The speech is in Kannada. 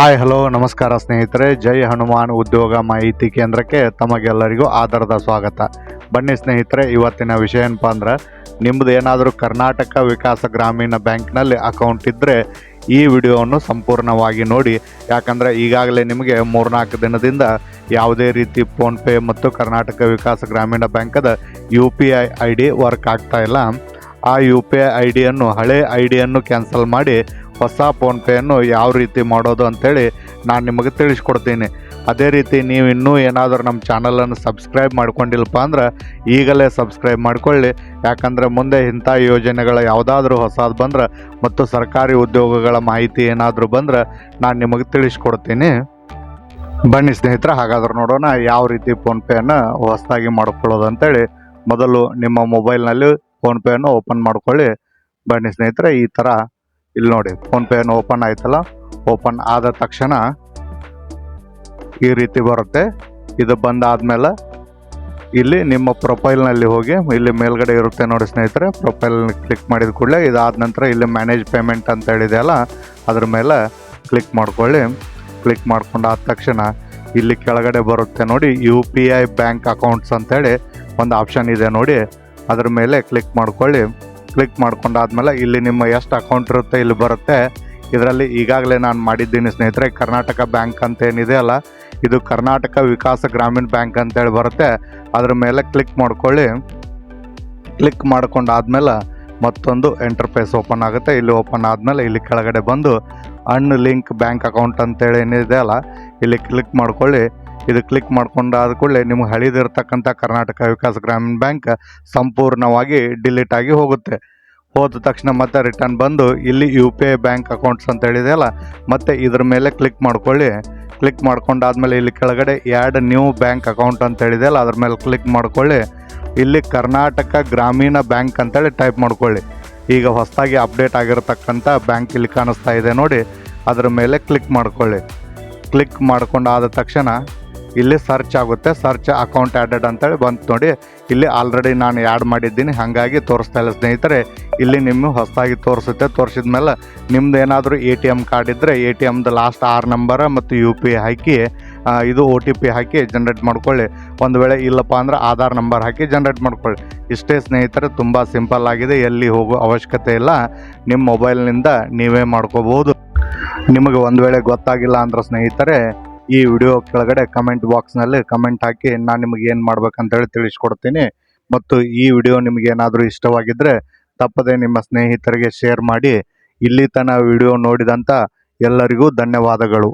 ಹಾಯ್ ಹಲೋ ನಮಸ್ಕಾರ ಸ್ನೇಹಿತರೆ. ಜೈ ಹನುಮಾನ್ ಉದ್ಯೋಗ ಮಾಹಿತಿ ಕೇಂದ್ರಕ್ಕೆ ತಮಗೆಲ್ಲರಿಗೂ ಆಧಾರದ ಸ್ವಾಗತ. ಬನ್ನಿ ಸ್ನೇಹಿತರೆ, ಇವತ್ತಿನ ವಿಷಯ ಏನಪ್ಪ ಅಂದ್ರೆ ನಿಮ್ಮದು ಏನಾದರೂ ಕರ್ನಾಟಕ ವಿಕಾಸ ಗ್ರಾಮೀಣ ಬ್ಯಾಂಕ್ನಲ್ಲಿ ಅಕೌಂಟ್ ಇದ್ದರೆ ಈ ವಿಡಿಯೋವನ್ನು ಸಂಪೂರ್ಣವಾಗಿ ನೋಡಿ. ಯಾಕಂದರೆ ಈಗಾಗಲೇ ನಿಮಗೆ ಮೂರ್ನಾಲ್ಕು ದಿನದಿಂದ ಯಾವುದೇ ರೀತಿ ಫೋನ್ಪೇ ಮತ್ತು ಕರ್ನಾಟಕ ವಿಕಾಸ Grameena ಬ್ಯಾಂಕದ U P I I D work ಆಗ್ತಾ ಇಲ್ಲ. ಆ ಯು ಪಿ ಐ ಐ ಡಿಯನ್ನು ಹಳೆ ಐ ಡಿಯನ್ನು ಕ್ಯಾನ್ಸಲ್ ಮಾಡಿ ಹೊಸ ಫೋನ್ಪೇಯನ್ನು ಯಾವ ರೀತಿ ಮಾಡೋದು ಅಂಥೇಳಿ ನಾನು ನಿಮಗೆ ತಿಳಿಸ್ಕೊಡ್ತೀನಿ. ಅದೇ ರೀತಿ ನೀವು ಇನ್ನೂ ಏನಾದರೂ ನಮ್ಮ ಚಾನಲನ್ನು ಸಬ್ಸ್ಕ್ರೈಬ್ ಮಾಡ್ಕೊಂಡಿಲ್ಲಪ್ಪ ಅಂದ್ರೆ ಈಗಲೇ ಸಬ್ಸ್ಕ್ರೈಬ್ ಮಾಡ್ಕೊಳ್ಳಿ. ಯಾಕಂದರೆ ಮುಂದೆ ಇಂಥ ಯೋಜನೆಗಳ ಯಾವುದಾದ್ರೂ ಹೊಸದು ಬಂದ್ರೆ ಮತ್ತು ಸರ್ಕಾರಿ ಉದ್ಯೋಗಗಳ ಮಾಹಿತಿ ಏನಾದರೂ ಬಂದ್ರೆ ನಾನು ನಿಮಗೆ ತಿಳಿಸ್ಕೊಡ್ತೀನಿ. ಬನ್ನಿ ಸ್ನೇಹಿತರೆ, ಹಾಗಾದ್ರೆ ನೋಡೋಣ ಯಾವ ರೀತಿ ಫೋನ್ಪೇಯನ್ನು ಹೊಸದಾಗಿ ಮಾಡ್ಕೊಳ್ಳೋದು ಅಂತೇಳಿ ಮೊದಲು ನಿಮ್ಮ ಮೊಬೈಲ್ನಲ್ಲಿ ಫೋನ್ಪೇಯನ್ನು ಓಪನ್ ಮಾಡ್ಕೊಳ್ಳಿ. ಬನ್ನಿ ಸ್ನೇಹಿತರೆ, ಈ ಥರ ಇಲ್ಲಿ ನೋಡಿ ಫೋನ್ಪೇಯನ್ನು ಓಪನ್ ಆಯ್ತಲ್ಲ? ಓಪನ್ ಆದ ತಕ್ಷಣ ಈ ರೀತಿ ಬರುತ್ತೆ. ಇದು ಬಂದಾದ್ಮೇಲೆ ಇಲ್ಲಿ ನಿಮ್ಮ ಪ್ರೊಫೈಲ್ನಲ್ಲಿ ಹೋಗಿ, ಇಲ್ಲಿ ಮೇಲ್ಗಡೆ ಇರುತ್ತೆ ನೋಡಿ ಸ್ನೇಹಿತರೆ ಪ್ರೊಫೈಲ್ ಕ್ಲಿಕ್ ಮಾಡಿದ ಕೂಡಲೇ ಇದಾದ ನಂತರ ಇಲ್ಲಿ ಮ್ಯಾನೇಜ್ ಪೇಮೆಂಟ್ ಅಂತ ಹೇಳಿದೆಯಲ್ಲ ಅದ್ರ ಮೇಲೆ ಕ್ಲಿಕ್ ಮಾಡ್ಕೊಳ್ಳಿ. ಕ್ಲಿಕ್ ಮಾಡ್ಕೊಂಡಾದ ತಕ್ಷಣ ಇಲ್ಲಿ ಕೆಳಗಡೆ ಬರುತ್ತೆ ನೋಡಿ U P I bank accounts ಅಂತೇಳಿ ಒಂದು ಆಪ್ಷನ್ ಇದೆ ನೋಡಿ. ಅದ್ರ ಮೇಲೆ ಕ್ಲಿಕ್ ಮಾಡ್ಕೊಳ್ಳಿ. ಕ್ಲಿಕ್ ಮಾಡ್ಕೊಂಡಾದ್ಮೇಲೆ ಇಲ್ಲಿ ನಿಮ್ಮ ಎಷ್ಟು ಅಕೌಂಟ್ ಇರುತ್ತೆ, ಇಲ್ಲಿ ಬರುತ್ತೆ. ಇದರಲ್ಲಿ ಈಗಾಗಲೇ ನಾನು ಮಾಡಿದ್ದೀನಿ ಸ್ನೇಹಿತರೆ, ಕರ್ನಾಟಕ ಬ್ಯಾಂಕ್ ಅಂತ ಏನಿದೆ ಅಲ್ಲ, ಇದು ಕರ್ನಾಟಕ ವಿಕಾಸ ಗ್ರಾಮೀಣ ಬ್ಯಾಂಕ್ ಅಂತೇಳಿ ಬರುತ್ತೆ. ಅದ್ರ ಮೇಲೆ ಕ್ಲಿಕ್ ಮಾಡ್ಕೊಳ್ಳಿ. ಕ್ಲಿಕ್ ಮಾಡ್ಕೊಂಡಾದ್ಮೇಲೆ ಮತ್ತೊಂದು ಎಂಟರ್ಫೇಸ್ ಓಪನ್ ಆಗುತ್ತೆ. ಇಲ್ಲಿ ಓಪನ್ ಆದಮೇಲೆ ಇಲ್ಲಿ ಕೆಳಗಡೆ ಬಂದು ಅನ್ ಲಿಂಕ್ ಬ್ಯಾಂಕ್ ಅಕೌಂಟ್ ಅಂತೇಳಿ ಏನಿದೆ ಅಲ್ಲ, ಇಲ್ಲಿ ಕ್ಲಿಕ್ ಮಾಡ್ಕೊಳ್ಳಿ. ಇದು ಕ್ಲಿಕ್ ಮಾಡ್ಕೊಂಡಾದ ಕೂಡಲೇ ನಿಮ್ಗೆ ಹಳಿದಿರ್ತಕ್ಕಂಥ ಕರ್ನಾಟಕ ವಿಕಾಸ ಗ್ರಾಮೀಣ ಬ್ಯಾಂಕ್ ಸಂಪೂರ್ಣವಾಗಿ ಡಿಲೀಟ್ ಆಗಿ ಹೋಗುತ್ತೆ. ಹೋದ ತಕ್ಷಣ ಮತ್ತೆ ರಿಟರ್ನ್ ಬಂದು ಇಲ್ಲಿ U P I bank accounts ಅಂತ ಹೇಳಿದೆಯಲ್ಲ ಮತ್ತೆ ಇದ್ರ ಮೇಲೆ ಕ್ಲಿಕ್ ಮಾಡ್ಕೊಳ್ಳಿ. ಕ್ಲಿಕ್ ಮಾಡ್ಕೊಂಡಾದ್ಮೇಲೆ ಇಲ್ಲಿ ಕೆಳಗಡೆ ಎರಡು ನ್ಯೂ ಬ್ಯಾಂಕ್ ಅಕೌಂಟ್ ಅಂತ ಹೇಳಿದೆಯಲ್ಲ ಅದ್ರ ಮೇಲೆ ಕ್ಲಿಕ್ ಮಾಡ್ಕೊಳ್ಳಿ. ಇಲ್ಲಿ ಕರ್ನಾಟಕ ಗ್ರಾಮೀಣ ಬ್ಯಾಂಕ್ ಅಂತೇಳಿ ಟೈಪ್ ಮಾಡ್ಕೊಳ್ಳಿ. ಈಗ ಹೊಸದಾಗಿ ಅಪ್ಡೇಟ್ ಆಗಿರತಕ್ಕಂಥ ಬ್ಯಾಂಕ್ ಇಲ್ಲಿ ಕಾಣಿಸ್ತಾ ಇದೆ ನೋಡಿ, ಅದ್ರ ಮೇಲೆ ಕ್ಲಿಕ್ ಮಾಡ್ಕೊಳ್ಳಿ. ಕ್ಲಿಕ್ ಮಾಡ್ಕೊಂಡಾದ ತಕ್ಷಣ ಇಲ್ಲಿ ಸರ್ಚ್ ಆಗುತ್ತೆ. ಸರ್ಚ್ ಅಕೌಂಟ್ ಆ್ಯಡೆಡ್ ಅಂತೇಳಿ ಬಂತು ನೋಡಿ. ಇಲ್ಲಿ ಆಲ್ರೆಡಿ ನಾನು ಆ್ಯಡ್ ಮಾಡಿದ್ದೀನಿ. ಹಾಗಾಗಿ ತೋರಿಸ್ತಾ ಇಲ್ಲ ಸ್ನೇಹಿತರೆ. ಇಲ್ಲಿ ನಿಮ್ಮ ಹೊಸದಾಗಿ ತೋರಿಸುತ್ತೆ. ತೋರಿಸಿದ ಮೇಲೆ ನಿಮ್ದು ಏನಾದರೂ ಎ ಟಿ ಎಂ ಕಾರ್ಡ್ ಇದ್ದರೆ ಎ ಟಿ ಎಮ್ದು ಲಾಸ್ಟ್ ಆರು ನಂಬರ್ ಮತ್ತು ಯು ಪಿ ಐ ಹಾಕಿ ಇದು ಒ ಟಿ ಪಿ ಹಾಕಿ ಜನ್ರೇಟ್ ಮಾಡ್ಕೊಳ್ಳಿ. ಒಂದು ವೇಳೆ ಇಲ್ಲಪ್ಪ ಅಂದ್ರೆ ಆಧಾರ್ ನಂಬರ್ ಹಾಕಿ ಜನ್ರೇಟ್ ಮಾಡ್ಕೊಳ್ಳಿ. ಇಷ್ಟೇ ಸ್ನೇಹಿತರೆ, ತುಂಬ ಸಿಂಪಲ್ ಆಗಿದೆ. ಎಲ್ಲಿ ಹೋಗೋ ಅವಶ್ಯಕತೆ ಇಲ್ಲ. ನಿಮ್ಮ ಮೊಬೈಲ್ನಿಂದ ನೀವೇ ಮಾಡ್ಕೋಬಹುದು. ನಿಮಗೆ ಒಂದು ವೇಳೆ ಗೊತ್ತಾಗಿಲ್ಲ ಅಂದ್ರೆ ಸ್ನೇಹಿತರೆ ಈ ವಿಡಿಯೋ ಕೆಳಗಡೆ ಕಮೆಂಟ್ ಬಾಕ್ಸ್ನಲ್ಲಿ ಕಮೆಂಟ್ ಹಾಕಿ ನಾನು ನಿಮಗೆ ಏನು ಮಾಡ್ಬೇಕಂತೇಳಿ ತಿಳಿಸ್ಕೊಡ್ತೀನಿ. ಮತ್ತು ಈ ವಿಡಿಯೋ ನಿಮಗೆ ಏನಾದರೂ ಇಷ್ಟವಾಗಿದ್ದರೆ ತಪ್ಪದೆ ನಿಮ್ಮ ಸ್ನೇಹಿತರಿಗೆ ಶೇರ್ ಮಾಡಿ. ಇಲ್ಲಿ ತನಕ ವಿಡಿಯೋ ನೋಡಿದಂಥ ಎಲ್ಲರಿಗೂ ಧನ್ಯವಾದಗಳು.